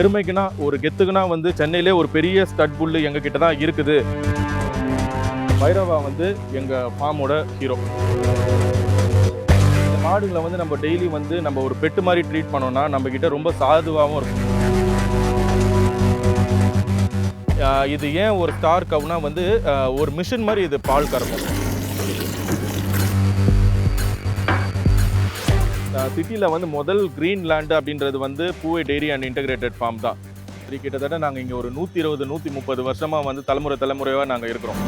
பெருமைக்குனா ஒரு கெத்துக்குனா வந்து சென்னையிலே ஒரு பெரிய ஸ்டட் புல்லு எங்ககிட்ட தான் இருக்குது. பைரவா வந்து எங்கள் ஃபார்மோட ஹீரோ இந்த மாடுகளை வந்து நம்ம டெய்லி வந்து நம்ம ஒரு பெட்டு மாதிரி ட்ரீட் பண்ணோம்னா நம்ம கிட்ட ரொம்ப சாதுவாகவும் இருக்கும். இது ஏன் ஒரு ஸ்டார் கவுனா வந்து ஒரு மிஷின் மாதிரி இது பால் கறக்கும். சிட்டியில் வந்து முதல் க்ரீன் லேண்டு அப்படின்றது வந்து Poovai dairy and integrated farm தான். இது கிட்டத்தட்ட நாங்கள் இங்கே ஒரு நூற்றி இருபது நூற்றி முப்பது வருஷமாக வந்து தலைமுறை தலைமுறையாக நாங்கள் இருக்கிறோம்.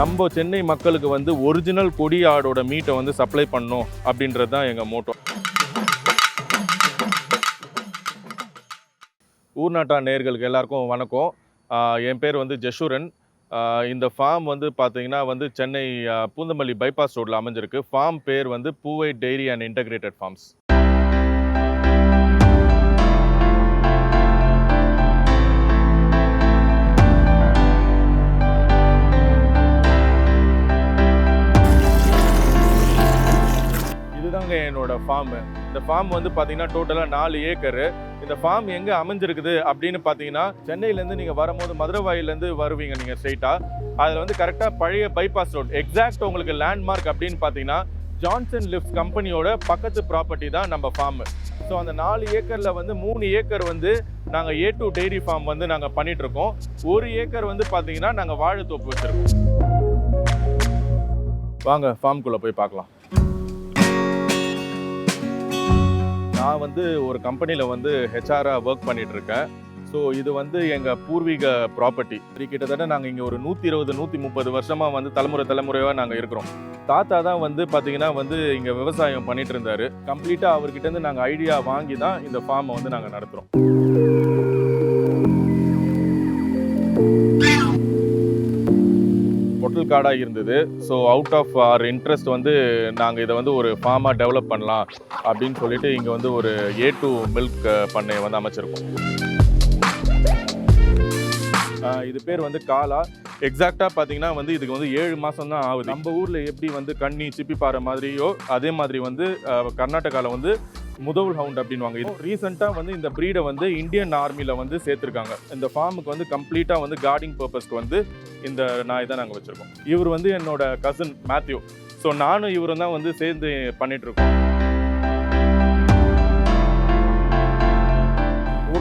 நம்ம சென்னை மக்களுக்கு வந்து ஒரிஜினல் கொடி ஆடோட மீட்டை வந்து சப்ளை பண்ணணும் அப்படின்றது தான் எங்கள் மோட்டோ ஊர்நாட்டா நேர்களுக்கு எல்லாருக்கும் வணக்கம். என் பேர் வந்து ஜஷூரன். இந்த ஃபார்ம் வந்து பார்த்தீங்கன்னா வந்து சென்னை பூந்தமல்லி பைபாஸ் ரோட்டில் அமைஞ்சிருக்கு. ஃபார்ம் பேர் வந்து Poovai dairy and integrated farms. என்னோட ஃபார்மு இந்த ஃபார்ம் வந்து பார்த்தீங்கன்னா டோட்டலாக நாலு ஏக்கரு இந்த ஃபார்ம் எங்கே அமைஞ்சிருக்குது அப்படின்னு பார்த்தீங்கன்னா சென்னையிலேருந்து நீங்கள் வரும்போது மதுரவாயிலேருந்து வருவீங்க நீங்கள் ஸ்ட்ரைட்டாக அதில் வந்து கரெக்டாக பழைய பைபாஸ் ரோட் எக்ஸாக்ட் உங்களுக்கு லேண்ட்மார்க் அப்படின்னு பார்த்தீங்கன்னா ஜான்சன் லிஃப்ட் கம்பெனியோட பக்கத்து ப்ராப்பர்ட்டி தான் நம்ம ஃபார்மு ஸோ அந்த நாலு ஏக்கரில் வந்து மூணு ஏக்கர் வந்து நாங்கள் ஏ டு டெய்ரி ஃபார்ம் வந்து நாங்கள் பண்ணிகிட்ருக்கோம் ஒரு ஏக்கர் வந்து பார்த்தீங்கன்னா நாங்கள் வாழைத்தோப்பு வச்சுருக்கோம். வாங்க ஃபார்ம்குள்ளே போய் பார்க்கலாம். நான் வந்து ஒரு கம்பெனியில் வந்து ஹெச்ஆராக ஒர்க் பண்ணிகிட்ருக்கேன் ஸோ இது வந்து எங்கள் பூர்வீக ப்ராப்பர்ட்டி இது கிட்டத்தட்ட நாங்கள் இங்கே ஒரு நூற்றி இருபது நூற்றி முப்பது வருஷமாக வந்து தலைமுறை தலைமுறையாக நாங்கள் இருக்கிறோம். தாத்தா தான் வந்து பார்த்தீங்கன்னா வந்து இங்கே விவசாயம் பண்ணிகிட்டு இருந்தார் கம்ப்ளீட்டாக அவர்கிட்டேருந்து நாங்கள் ஐடியா வாங்கி தான் இந்த ஃபார்மை வந்து நாங்கள் நடத்துகிறோம் பொட்டல் காடாக இருந்தது so out of our interest வந்து நாங்கள் இதை வந்து ஒரு ஃபார்மாக டெவலப் பண்ணலாம் அப்படின்னு சொல்லிட்டு இங்கே வந்து ஒரு ஏ டூ மில்க் பண்ணையை வந்து அமைச்சிருக்கோம். இது பேர் வந்து காலா. எக்ஸாக்டாக பார்த்தீங்கன்னா வந்து இதுக்கு வந்து ஏழு மாதம் தான் ஆகுது. நம்ம ஊரில் எப்படி வந்து கண்ணி சிப்பிப்பாறை மாதிரியோ அதே மாதிரி வந்து கர்நாடகாவில் வந்து முதல் ஹவுண்ட் அப்படின்வாங்க இது ரீசெண்டாக வந்து இந்த ப்ரீடை வந்து இந்தியன் ஆர்மியில் வந்து சேர்த்துருக்காங்க. இந்த ஃபார்முக்கு வந்து கம்ப்ளீட்டாக வந்து கார்டிங் பர்பஸ்க்கு வந்து இந்த நாய் தான் நாங்கள் வச்சுருக்கோம். இவர் வந்து என்னோட கசின் மேத்யூ ஸோ நானும் இவரும் தான் வந்து சேர்ந்து பண்ணிகிட்ருக்கோம்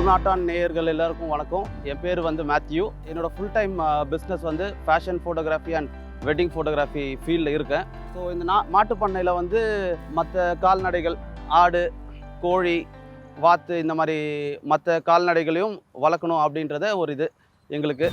இருக்கோம் நேயர்கள் எல்லாருக்கும் வணக்கம். என் பேர் வந்து மேத்யூ. என்னோட ஃபுல் டைம் பிஸ்னஸ் வந்து fashion photography and wedding photography ஃபீல்டில் இருக்கேன். ஸோ இந்த நா மாட்டு பண்ணையில் வந்து மற்ற கால்நடைகள் ஆடு கோழி வாத்து இந்த மாதிரி மற்ற கால்நடைகளையும் வளர்க்கணும் அப்படின்றத ஒரு இது எங்களுக்கு.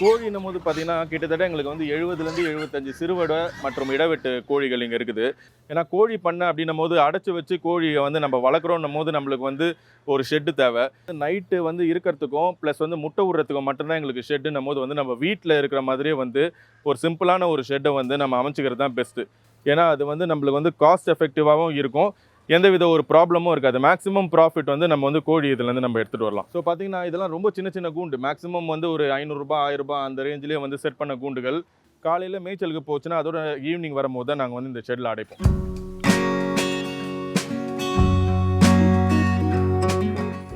கோழின்னும் போது பார்த்தீங்கன்னா கிட்டத்தட்ட எங்களுக்கு வந்து எழுபதுலேருந்து எழுபத்தஞ்சு சிறுவடை மற்றும் இடவெட்டு கோழிகள் இங்கே இருக்குது. ஏன்னா கோழி பண்ணை அப்படின்னும் போது அடைச்சி வச்சு கோழியை வந்து நம்ம வளர்க்குறோன்னும் போது நம்மளுக்கு வந்து ஒரு ஷெட்டு தேவை. நைட்டு வந்து இருக்கிறதுக்கும் ப்ளஸ் வந்து முட்டை விடுறதுக்கும் மட்டும்தான் எங்களுக்கு ஷெட்டுன்னும் போது வந்து நம்ம வீட்டில் இருக்கிற மாதிரியே வந்து ஒரு சிம்பிளான ஒரு ஷெட்டை வந்து நம்ம அமைச்சிக்கிறது தான் பெஸ்ட்டு ஏன்னா அது வந்து நம்மளுக்கு வந்து காஸ்ட் எஃபெக்டிவாகவும் இருக்கும். எந்தவித ஒரு ப்ராப்ளமும் இருக்காது. மேக்ஸிமம் ப்ராஃபிட் வந்து நம்ம வந்து கோழி இதுலேருந்து நம்ம எடுத்துகிட்டு வரலாம். ஸோ பார்த்தீங்கன்னா இதெல்லாம் ரொம்ப சின்ன சின்ன கூண்டு. மேக்ஸிமம் வந்து ஒரு ஐநூறுரூபா ஆயிரரூபா அந்த ரேஞ்சிலே வந்து செட் பண்ண கூண்டுகள். காலையில் மேய்ச்சலுக்கு போச்சுன்னா அதோட ஈவினிங் வரும்போது தான் நாங்கள் வந்து இந்த ஷெட்டில் அடைப்போம்.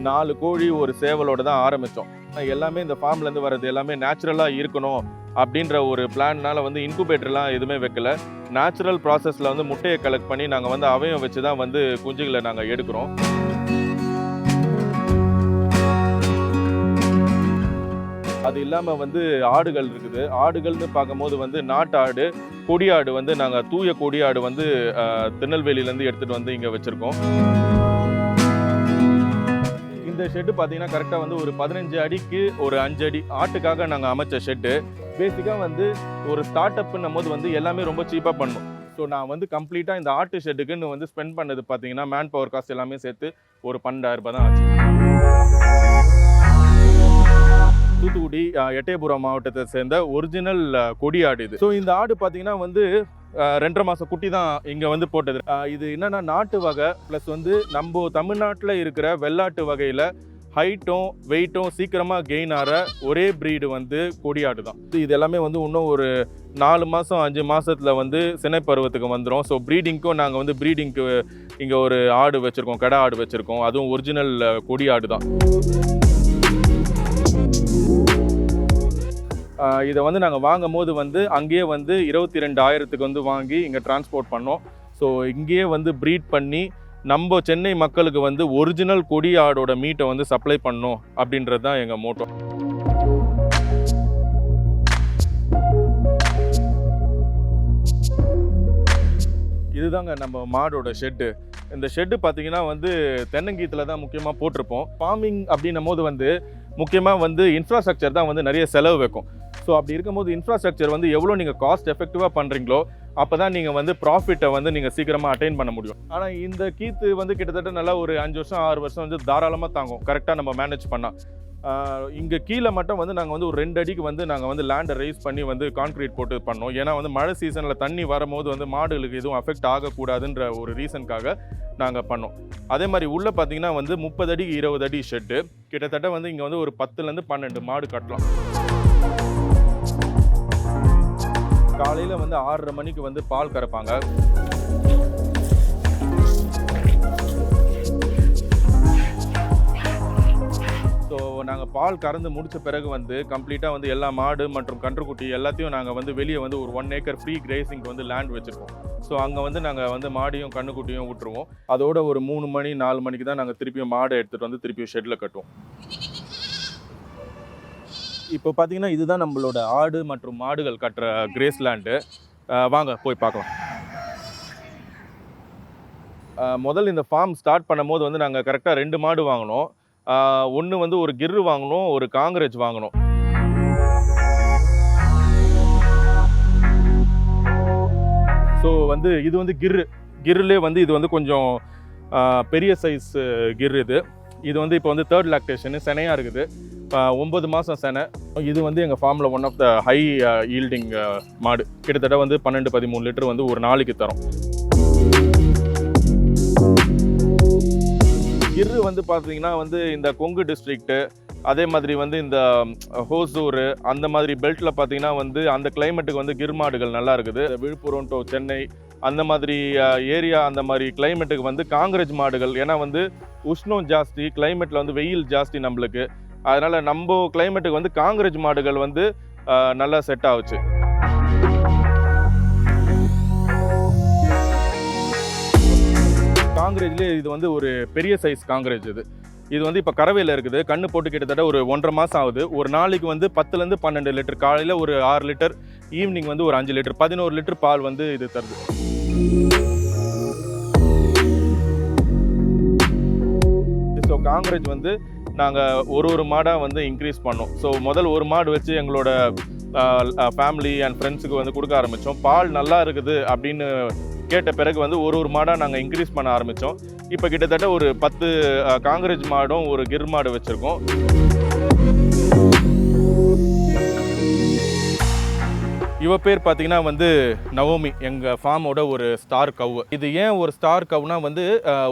நாலு கோழி ஒரு சேவலோட தான் ஆரம்பித்தோம் எல்லாமே இந்த ஃபார்ம்லேருந்து வர்றது எல்லாமே நேச்சுரலாக இருக்கணும் அப்படின்ற ஒரு பிளான்னால் வந்து இன்குபேட்டர்லாம் எதுவுமே வைக்கல. நேச்சுரல் ப்ராசஸில் வந்து முட்டையை கலெக்ட் பண்ணி நாங்கள் வந்து அவையம் வச்சு தான் வந்து குஞ்சுகளை நாங்கள் எடுக்கிறோம். அது இல்லாமல் வந்து ஆடுகள் இருக்குது. ஆடுகள்னு பார்க்கும்போது வந்து நாட்டாடு கொடியாடு வந்து நாங்கள் தூய கொடியாடு வந்து திருநெல்வேலியிலேருந்து எடுத்துகிட்டு வந்து இங்கே வச்சுருக்கோம். இந்த ஷெட்டு பார்த்தீங்கன்னா கரெக்டாக வந்து ஒரு பதினஞ்சு அடிக்கு ஒரு அஞ்சு அடி ஆட்டுக்காக நாங்கள் அமைச்ச ஷெட்டு பேசிக்காக வந்து ஒரு ஸ்டார்ட் அப்புன்னும் போது வந்து எல்லாமே ரொம்ப சீப்பாக பண்ணும். ஸோ நான் வந்து கம்ப்ளீட்டாக இந்த ஆட்டு ஷெட்டுக்குன்னு வந்து ஸ்பெண்ட் பண்ணது பார்த்தீங்கன்னா மேன் பவர் காஸ்ட் எல்லாமே சேர்த்து ஒரு பன்னெண்டாயிரம் ரூபாய் தான் ஆச்சு. தூத்துக்குடி எட்டயபுரம் மாவட்டத்தை சேர்ந்த ஒரிஜினல் கொடி ஆடு இது. ஸோ இந்த ஆடு பார்த்தீங்கன்னா வந்து ரெண்டரை மாதம் குட்டி தான் இங்கே வந்து போட்டது. இது என்னென்னா நாட்டு வகை ப்ளஸ் வந்து நம்ம தமிழ்நாட்டில் இருக்கிற வெள்ளாட்டு வகையில் ஹைட்டும் வெயிட்டும் சீக்கிரமாக கெயின் ஆகிற ஒரே ப்ரீடு வந்து கொடியாடு தான். இது எல்லாமே வந்து இன்னும் ஒரு நாலு மாதம் அஞ்சு மாதத்தில் வந்து சினைப்பருவத்துக்கு வந்துடும் ஸோ ப்ரீடிங்க்கும் நாங்கள் வந்து ப்ரீடிங்க்கு இங்கே ஒரு ஆடு வச்சுருக்கோம் கடை ஆடு வச்சுருக்கோம். அதுவும் ஒரிஜினல் கொடி ஆடு தான். இதை வந்து நாங்கள் வாங்கும் போது வந்து அங்கேயே வந்து இருபத்தி ரெண்டு ஆயிரத்துக்கு வந்து வாங்கி இங்கே டிரான்ஸ்போர்ட் பண்ணோம். ஸோ இங்கேயே வந்து ப்ரீட் பண்ணி நம்ம சென்னை மக்களுக்கு வந்து ஒரிஜினல் கொடி ஆடோட மீட்டை வந்து சப்ளை பண்ணோம் அப்படின்றது தான் எங்கள் மோட்டோ இதுதாங்க நம்ம மாடோட ஷெட்டு இந்த ஷெட்டு பார்த்தீங்கன்னா வந்து தென்னங்கீத்தில் தான் முக்கியமாக போட்டிருப்போம். ஃபார்மிங் அப்படின்னும் போது வந்து முக்கியமாக வந்து இன்ஃப்ராஸ்ட்ரக்சர் தான் வந்து நிறைய செலவு வைக்கும். ஸோ அப்படி இருக்கும்போது இன்ஃப்ராஸ்ட்ரக்சர் வந்து எவ்வளோ நீங்கள் காஸ்ட் எஃபெக்டிவாக பண்ணுறீங்களோ அப்போ தான் நீங்கள் வந்து ப்ராஃபிட்டை வந்து நீங்கள் சீக்கிரமாக அட்டைன் பண்ண முடியும். ஆனால் இந்த கீத்து வந்து கிட்டத்தட்ட நல்லா ஒரு அஞ்சு வருஷம் ஆறு வருஷம் வந்து தாராளமாக தாங்கும். கரெக்டாக நம்ம மேனேஜ் பண்ணால் இங்கே கீழே மட்டும் வந்து நாங்கள் வந்து ஒரு ரெண்டு அடிக்கு வந்து நாங்கள் வந்து லேண்டை ரைஸ் பண்ணி வந்து கான்க்ரீட் போட்டு பண்ணோம். ஏன்னா வந்து மழை சீசனில் தண்ணி வரும்போது வந்து மாடுகளுக்கு எதுவும் அஃபெக்ட் ஆகக்கூடாதுன்ற ஒரு ரீசனுக்காக நாங்கள் பண்ணோம். அதே மாதிரி உள்ளே பார்த்தீங்கன்னா வந்து முப்பது அடிக்கு இருபது அடி ஷெட்டு கிட்டத்தட்ட வந்து இங்கே வந்து ஒரு பத்துலேருந்து பன்னெண்டு மாடு கட்டலாம். காலையில் வந்து ஆறரை மணிக்கு வந்து பால் கறப்பாங்க. ஸோ நாங்கள் பால் கறந்து முடித்த பிறகு வந்து கம்ப்ளீட்டாக வந்து எல்லா மாடு மற்றும் கன்றுக்குட்டி எல்லாத்தையும் நாங்கள் வந்து வெளியே வந்து ஒரு ஒன் ஏக்கர் ஃப்ரீ கிரேசிங்க்கு வந்து லேண்ட் வச்சுருக்கோம். ஸோ அங்கே வந்து நாங்கள் வந்து மாடியும் கண்ணுக்குட்டியும் விட்டுருவோம். அதோட ஒரு மூணு மணி நாலு மணிக்கு தான் நாங்கள் திருப்பியும் மாடை எடுத்துகிட்டு வந்து திருப்பியும் ஷெட்டில் கட்டுவோம். இப்போ பார்த்தீங்கன்னா இதுதான் நம்மளோட ஆடு மற்றும் மாடுகள் கட்டுற கிரேஸ் லேண்டு வாங்க போய் பார்க்கலாம். முதல்ல இந்த ஃபார்ம் ஸ்டார்ட் பண்ணும்போது வந்து நாங்கள் கரெக்டாக ரெண்டு மாடு வாங்கினோம். ஒன்று வந்து ஒரு கிர்ரு வாங்கினோம் ஒரு காங்கிரேஜ் வாங்கினோம். ஸோ வந்து இது வந்து கிர்ரு. கிர்லே வந்து இது வந்து கொஞ்சம் பெரிய சைஸ் கிர் இது. இது வந்து இப்போ வந்து தேர்ட் லாக்டேஷனு செனையாக இருக்குது. ஒம்பது மாதம் செனை. இது வந்து எங்கள் ஃபார்மில் one of the high yielding மாடு. கிட்டத்தட்ட வந்து பன்னெண்டு பதிமூணு லிட்டர் வந்து ஒரு நாளைக்கு தரும். இரு வந்து பார்த்தீங்கன்னா வந்து இந்த கொங்கு டிஸ்ட்ரிக்ட்டு அதே மாதிரி வந்து இந்த ஹோசூர் அந்த மாதிரி பெல்ட்டில் பார்த்தீங்கன்னா வந்து அந்த கிளைமேட்டுக்கு வந்து கிர் மாடுகள் நல்லா இருக்குது. விழுப்புரம் டு சென்னை அந்த மாதிரி ஏரியா அந்த மாதிரி கிளைமேட்டுக்கு வந்து காங்கிரஜ் மாடுகள். ஏன்னா வந்து உஷ்ணம் ஜாஸ்தி கிளைமேட்டில் வந்து வெயில் ஜாஸ்தி நம்மளுக்கு. அதனால் நம்ம கிளைமேட்டுக்கு வந்து காங்கிரேஜ் மாடுகள் வந்து நல்லா செட் ஆகுச்சு. காங்கிரேஜ்லேயே இது வந்து ஒரு பெரிய சைஸ் காங்கிரேஜ் இது. இது வந்து இப்போ கறவையில் இருக்குது. கண்ணு போட்டு கிட்டத்தட்ட ஒரு ஒன்றரை மாதம் ஆகுது. ஒரு நாளைக்கு வந்து பத்துலேருந்து பன்னெண்டு லிட்டர் காலையில் ஒரு ஆறு லிட்டர் ஈவினிங் வந்து ஒரு அஞ்சு லிட்டர் பதினோரு லிட்டர் பால் வந்து இது தருது. ஸோ காங்கிரேஜ் வந்து நாங்கள் ஒரு ஒரு மாடாக வந்து இன்க்ரீஸ் பண்ணோம். ஸோ முதல் ஒரு மாடு வச்சு எங்களோட ஃபேமிலி அண்ட் ஃப்ரெண்ட்ஸுக்கு வந்து கொடுக்க ஆரம்பித்தோம் பால் நல்லா இருக்குது அப்படின்னு கேட்ட பிறகு வந்து ஒரு ஒரு மாடாக நாங்கள் இன்க்ரீஸ் பண்ண ஆரம்பித்தோம் இப்போ கிட்டத்தட்ட ஒரு பத்து காங்கிரேஜ் மாடும் ஒரு கிர் மாடு வச்சுருக்கோம். இவ பேர் பார்த்தீங்கன்னா வந்து நவோமி எங்கள் ஃபார்மோட ஒரு ஸ்டார் கவ் இது ஏன் ஒரு ஸ்டார் கவ்னா வந்து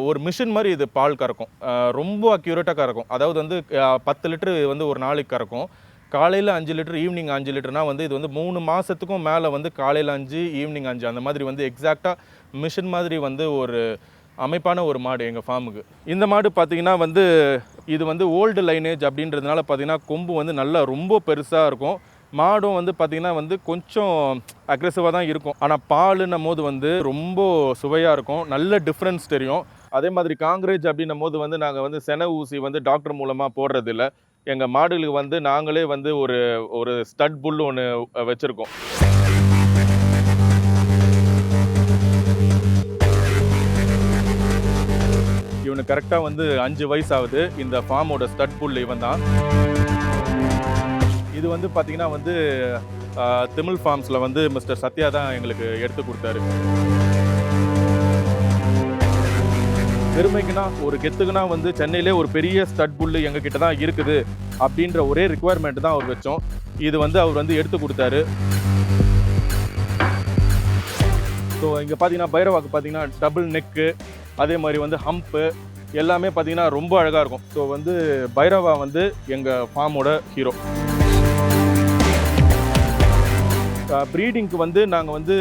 ஒரு மிஷின் மாதிரி இது பால் கறக்கும். ரொம்ப அக்யூரேட்டாக கறக்கும். அதாவது வந்து பத்து லிட்டரு வந்து ஒரு நாளைக்கு கறக்கும். காலையில் அஞ்சு லிட்டர் ஈவினிங் அஞ்சு லிட்டர்னா வந்து இது வந்து மூணு மாதத்துக்கும் மேலே வந்து காலையில் அஞ்சு ஈவினிங் அஞ்சு அந்த மாதிரி வந்து எக்ஸாக்டாக மிஷின் மாதிரி வந்து ஒரு அமைப்பான ஒரு மாடு எங்கள் ஃபார்முக்கு இந்த மாடு பார்த்தீங்கன்னா வந்து இது வந்து ஓல்டு லைனேஜ் அப்படின்றதுனால பார்த்தீங்கன்னா கொம்பு வந்து நல்லா ரொம்ப பெருசாக இருக்கும். மாடும் வந்து பார்த்திங்கன்னா வந்து கொஞ்சம் அக்ரெசிவாக தான் இருக்கும். ஆனால் பாலுன்னும் போது வந்து ரொம்ப சுவையாக இருக்கும். நல்ல டிஃப்ரென்ஸ் தெரியும். அதே மாதிரி காங்கிரேஜ் அப்படின்னும் போது வந்து நாங்கள் வந்து சென ஊசி வந்து டாக்டர் மூலமாக போடுறதில்ல. எங்கள் மாடுகளுக்கு வந்து நாங்களே வந்து ஒரு ஒரு ஸ்டட் புல் ஒன்று வச்சுருக்கோம். இவனுக்கு கரெக்டாக வந்து அஞ்சு வயசு ஆகுது. இந்த ஃபார்மோட ஸ்டட் புல் இவன் தான் இது வந்து பார்த்தீங்கன்னா வந்து தமிழ் ஃபார்ம்ஸில் வந்து மிஸ்டர் சத்யா தான் எங்களுக்கு எடுத்து கொடுத்தாரு. பெருமைக்குனா ஒரு கெத்துக்குனா வந்து சென்னையிலே ஒரு பெரிய ஸ்டட் புல்லு எங்ககிட்ட தான் இருக்குது அப்படின்ற ஒரே ரிக்குவயர்மெண்ட் தான் அவர் வச்சோம். இது வந்து அவர் வந்து எடுத்து கொடுத்தாரு. ஸோ இங்கே பார்த்தீங்கன்னா பைரவாக்கு பார்த்தீங்கன்னா டபுள் நெக்கு அதே மாதிரி வந்து ஹம்ப்பு எல்லாமே பார்த்தீங்கன்னா ரொம்ப அழகாக இருக்கும். ஸோ வந்து பைரவா வந்து எங்கள் ஃபார்மோட ஹீரோ ப்ரீடிங்க்கு வந்து நாங்கள் வந்து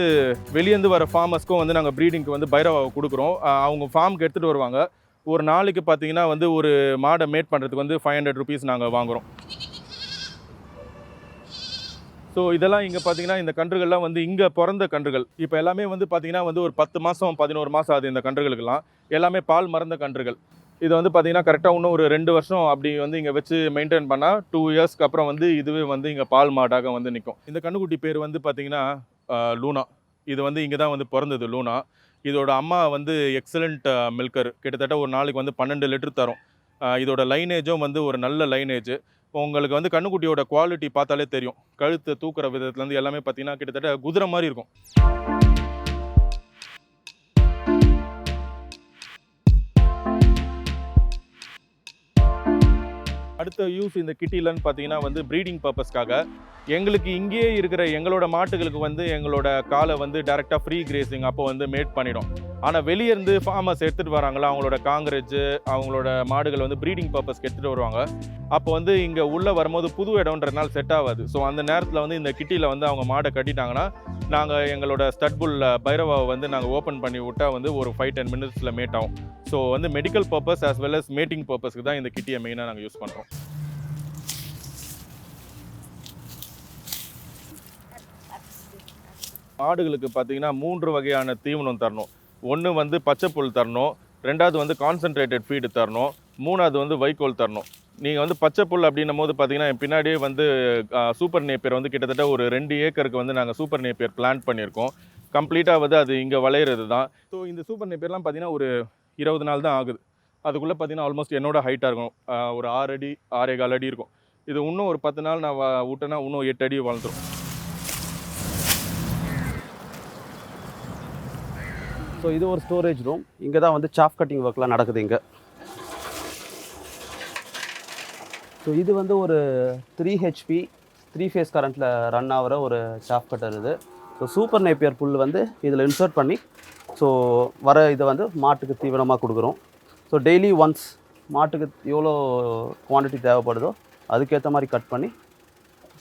வெளியேந்து வர ஃபார்மர்ஸ்க்கும் வந்து நாங்கள் ப்ரீடிங்க்கு வந்து பைரவாவை கொடுக்குறோம். அவங்க ஃபார்முக்கு எடுத்துகிட்டு வருவாங்க. ஒரு நாளைக்கு பார்த்தீங்கன்னா வந்து ஒரு மாடை மேட் பண்ணுறதுக்கு வந்து ஃபைவ் ஹண்ட்ரட் ருபீஸ் நாங்கள் வாங்குகிறோம் ஸோ இதெல்லாம் இங்கே பார்த்தீங்கன்னா இந்த கன்றுகள்லாம் வந்து இங்கே பிறந்த கன்றுகள். இப்போ எல்லாமே வந்து பார்த்தீங்கன்னா வந்து ஒரு பத்து மாதம் பதினோரு மாதம் ஆகுது இந்த கன்றுகளுக்கெல்லாம். எல்லாமே பால் மறந்த கன்றுகள். இது வந்து பார்த்தீங்கன்னா கரெக்டாக இன்னும் ஒரு ரெண்டு வருஷம் அப்படி வந்து இங்கே வச்சு மெயின்டைன் பண்ணால் டூ இயர்ஸ்க்கு அப்புறம் வந்து இதுவே வந்து இங்கே பால் மாடாக வந்து நிற்கும் இந்த கண்ணுக்குட்டி பேர் வந்து பார்த்திங்கன்னா லூனா. இது வந்து இங்கே தான் வந்து பிறந்தது லூனா. இதோட அம்மா வந்து எக்ஸலண்ட் மில்கர் கிட்டத்தட்ட ஒரு நாளைக்கு வந்து பன்னெண்டு லிட்டர் தரும். இதோட லைனேஜும் வந்து ஒரு நல்ல லைனேஜ் உங்களுக்கு வந்து கண்ணுக்குட்டியோட குவாலிட்டி பார்த்தாலே தெரியும். கழுத்தை தூக்குற விதத்துலேருந்து எல்லாமே பார்த்தீங்கன்னா கிட்டத்தட்ட குதிரை மாதிரி இருக்கும். அடுத்த யூஸ் இந்த கிட்டிலன்னு பார்த்தீங்கன்னா வந்து ப்ரீடிங் பர்பஸ்க்காக எங்களுக்கு இங்கேயே இருக்கிற எங்களோட மாட்டுகளுக்கு வந்து எங்களோட காலை வந்து டேரெக்டாக ஃப்ரீ கிரேசிங் அப்போ வந்து மேட் பண்ணிடும். ஆனால் வெளியே இருந்து ஃபார்மர்ஸ் எடுத்துகிட்டு வராங்களா அவங்களோட காங்கிரேஜ் அவங்களோட மாடுகள் வந்து ப்ரீடிங் பர்பஸ்க்கு எடுத்துகிட்டு வருவாங்க. அப்போ வந்து இங்கே உள்ளே வரும்போது புது இடம்ன்றதுனால செட் ஆகாது. ஸோ அந்த நேரத்தில் வந்து இந்த கிட்டியில் வந்து அவங்க மாடை கட்டிட்டாங்கன்னா நாங்கள் எங்களோட ஸ்டட்புல்ல பைரவாவை வந்து நாங்கள் ஓப்பன் பண்ணி விட்டால் வந்து ஒரு ஃபைவ் டென் மினிட்ஸில் மேட் ஆகும். ஸோ வந்து medical purpose as well as mating பர்பஸ்க்கு தான் இந்த கிட்டியை மெயினாக நாங்கள் யூஸ் பண்ணுறோம் ஆடுகளுக்கு பார்த்தீங்கன்னா மூன்று வகையான தீவனம் தரணும். ஒன்று வந்து பச்சை புல் தரணும். ரெண்டாவது வந்து கான்சென்ட்ரேட்டட் ஃபீடு தரணும். மூணாவது வந்து வைக்கோல் தரணும். நீங்கள் வந்து பச்சை புல் அப்படின்னும் போது பார்த்தீங்கன்னா என் பின்னாடியே வந்து சூப்பர் நேப்பியர் வந்து கிட்டத்தட்ட ஒரு ரெண்டு ஏக்கருக்கு வந்து நாங்கள் சூப்பர் நேப்பியர் பிளான் பண்ணியிருக்கோம். கம்ப்ளீட்டாக வந்து அது இங்கே விளையிறது தான். ஸோ இந்த சூப்பர் நேப்பியர்லாம் பார்த்தீங்கன்னா ஒரு இருபது நாள் தான் ஆகுது. அதுக்குள்ளே பார்த்தீங்கன்னா ஆல்மோஸ்ட் என்னோட ஹைட்டாக இருக்கும். ஒரு ஆறு அடி ஆறே கால் அடி இருக்கும். இது இன்னும் ஒரு பத்து நாள் நான் விட்டேன்னா இன்னும் எட்டு அடி வளர்ந்துடும் ஸோ இது ஒரு ஸ்டோரேஜ் ரூம் இங்கே தான் வந்து சாஃப் கட்டிங் ஒர்க்லாம் நடக்குது இங்கே. ஸோ இது வந்து ஒரு த்ரீ ஹெச்பி த்ரீ ஃபேஸ் கரண்ட்டில் ரன் ஆகிற ஒரு சாஃப் கட்டர் இது. ஸோ சூப்பர் நேப்பியர் புல் வந்து இதில் இன்சர்ட் பண்ணி ஸோ வர இதை வந்து மாட்டுக்கு தீவனமாக கொடுக்குறோம். ஸோ டெய்லி ஒன்ஸ் மாட்டுக்கு எவ்வளோ குவாண்டிட்டி தேவைப்படுதோ அதுக்கேற்ற மாதிரி கட் பண்ணி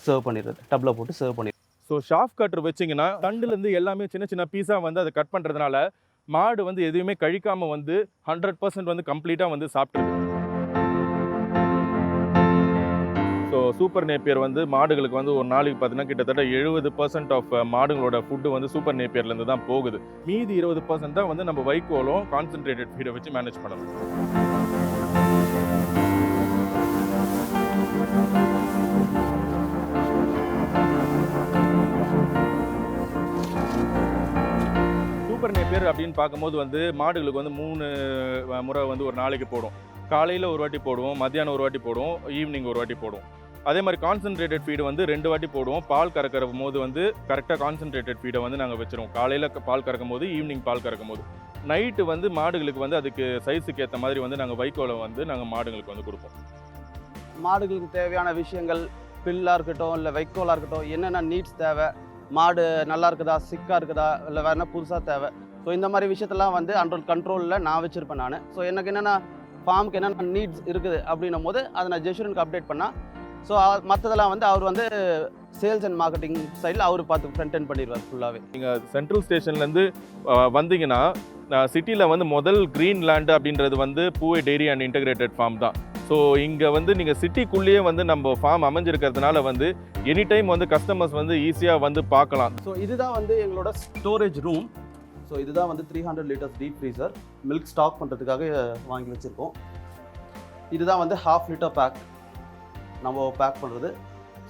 சர்வ் பண்ணிடுறது. டப்பில் போட்டு சர்வ் பண்ணி ஸோ ஷாஃப் கட்டர் வச்சிங்கன்னா தண்டுலேருந்து எல்லாமே சின்ன சின்ன பீஸாக வந்து அதை கட் பண்ணுறதுனால மாடு வந்து எதுவுமே கழிக்காமல் வந்து ஹண்ட்ரட் பர்சன்ட் வந்து கம்ப்ளீட்டாக வந்து சாப்பிட்டு ஸோ சூப்பர் நேப்பியர் வந்து மாடுகளுக்கு வந்து ஒரு நாளைக்கு பார்த்தீங்கன்னா கிட்டத்தட்ட எழுபது பர்சன்ட் ஆஃப் மாடுகளோட ஃபுட்டு வந்து சூப்பர் நேப்பியர்லேருந்து தான் போகுது. மீதி இருபது பர்சன்ட் தான் வந்து நம்ம வைக்கோலும் கான்சென்ட்ரேட்டட் ஃபீடை வச்சு மேனேஜ் பண்ணணும். சூப்பர் பேர் அப்படின்னு பார்க்கும்போது வந்து மாடுகளுக்கு வந்து மூணு முறை வந்து ஒரு நாளைக்கு போடும். காலையில் ஒரு வாட்டி போடுவோம் மத்தியானம் ஒரு வாட்டி போடுவோம் ஈவினிங் ஒரு வாட்டி போடுவோம். அதே மாதிரி கான்சென்ட்ரேட்டட் ஃபீடு வந்து ரெண்டு வாட்டி போடுவோம். பால் கறக்கிற போது வந்து கரெக்டாக கான்சென்ட்ரேட்டட் ஃபீடை வந்து நாங்கள் வச்சுருவோம். காலையில் பால் கறக்கும் போது ஈவினிங் பால் கறக்கும் போது நைட்டு வந்து மாடுகளுக்கு வந்து அதுக்கு சைஸுக்கு ஏற்ற மாதிரி வந்து நாங்கள் வைக்கோலை வந்து நாங்கள் மாடுகளுக்கு வந்து கொடுப்போம். மாடுகளுக்கு தேவையான விஷயங்கள் பில்லாக இருக்கட்டும் இல்லை வைக்கோலாக இருக்கட்டும் என்னென்ன நீட்ஸ் தேவை மாடு நல்லா இருக்குதா சிக்காக இருக்குதா இல்லை வேறு என்ன புதுசாக தேவை? ஸோ இந்த மாதிரி விஷயத்தெல்லாம் வந்து அண்டர் கண்ட்ரோலில் நான் வச்சுருப்பேன் நான். ஸோ எனக்கு என்னென்ன ஃபார்முக்கு என்னென்ன நீட்ஸ் இருக்குது அப்படின்னும் போது அதை நான் ஜெஷூரனுக்கு அப்டேட் பண்ணால் ஸோ மற்றதெல்லாம் வந்து அவர் வந்து சேல்ஸ் அண்ட் மார்க்கெட்டிங் சைடில் அவர் பார்த்து ஃப்ரண்ட் பண்ணிடுவார் ஃபுல்லாகவே நீங்கள் சென்ட்ரல் ஸ்டேஷன்லேருந்து வந்தீங்கன்னா சிட்டியில் வந்து முதல் க்ரீன் லேண்டு அப்படின்றது வந்து Poovai dairy and integrated farm தான். ஸோ இங்கே வந்து நீங்கள் சிட்டிக்குள்ளேயே வந்து நம்ம ஃபார்ம் அமைஞ்சிருக்கிறதுனால வந்து எனி டைம் வந்து கஸ்டமர்ஸ் வந்து ஈஸியாக வந்து பார்க்கலாம். ஸோ இதுதான் வந்து எங்களோட ஸ்டோரேஜ் ரூம் ஸோ இதுதான் வந்து three hundred litres deep freezer milk stock பண்ணுறதுக்காக வாங்கி வச்சுருக்கோம். இதுதான் வந்து ஹாஃப் லிட்டர் பேக் நம்ம பேக் பண்ணுறது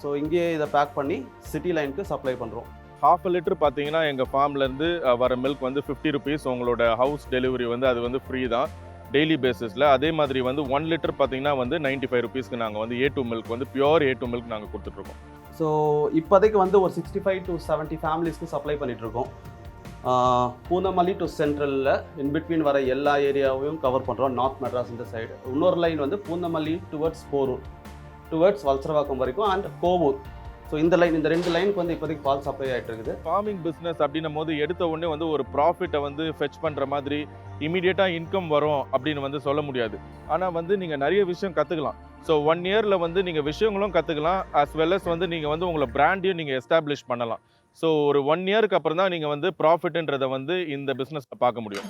ஸோ இங்கேயே இதை பேக் பண்ணி சிட்டி லைனுக்கு சப்ளை பண்ணுறோம் ஹாஃப் லிட்டர் பார்த்தீங்கன்னா எங்கள் ஃபார்ம்லேருந்து வர மில்க் வந்து ஃபிஃப்டி ருபீஸ் உங்களோட ஹவுஸ் டெலிவரி வந்து அது வந்து ஃப்ரீ தான். டெய்லி பேசிஸில் அதே மாதிரி வந்து ஒன் லிட்டர் பார்த்தீங்கன்னா வந்து நைன்ட்டி ஃபைவ் ருபீஸ்க்கு நாங்கள் வந்து ஏ டூ மில்க் வந்து பியோர் ஏ டூ மில்க் நாங்கள் கொடுத்துட்ருக்கோம். ஸோ இப்போதைக்கு வந்து ஒரு சிக்ஸ்டி ஃபைவ் டு செவன்ட்டி ஃபேமிலிஸ்க்கு சப்ளை பண்ணிகிட்ருக்கோம் பூந்தமல்லி டு சென்ட்ரலில் இன் பிட்வீன் வர எல்லா ஏரியாவையும் கவர் பண்ணுறோம் நார்த் மெட்ராஸ் இந்த சைடு இன்னொரு லைன் வந்து பூந்தமல்லி டுவர்ட்ஸ் போரூர் டுவர்ட்ஸ் வல்சரவாக்கம் வரைக்கும் அண்ட் கோவூர் ஸோ இந்த லைன் இந்த ரெண்டு லைனுக்கு வந்து இப்போதைக்கு பால் சப்ளை ஆகிட்டு இருக்குது. ஃபார்மிங் பிஸ்னஸ் அப்படின்னும் போது எடுத்த உடனே வந்து ஒரு ப்ராஃபிட்டை வந்து ஃபெச் பண்ணுற மாதிரி இமீடியட்டாக இன்கம் வரும் அப்படின்னு வந்து சொல்ல முடியாது. ஆனால் வந்து நீங்கள் நிறைய விஷயம் கற்றுக்கலாம் ஸோ ஒன் இயரில் வந்து நீங்கள் விஷயங்களும் கற்றுக்கலாம் அஸ் வெல் அஸ் வந்து நீங்கள் வந்து உங்களை பிராண்டையும் நீங்கள் எஸ்டாப்ளிஷ் பண்ணலாம். ஸோ ஒரு ஒன் இயருக்கு அப்புறம் தான் நீங்கள் வந்து ப்ராஃபிட்டுன்றதை வந்து இந்த பிஸ்னஸில் பார்க்க முடியும்.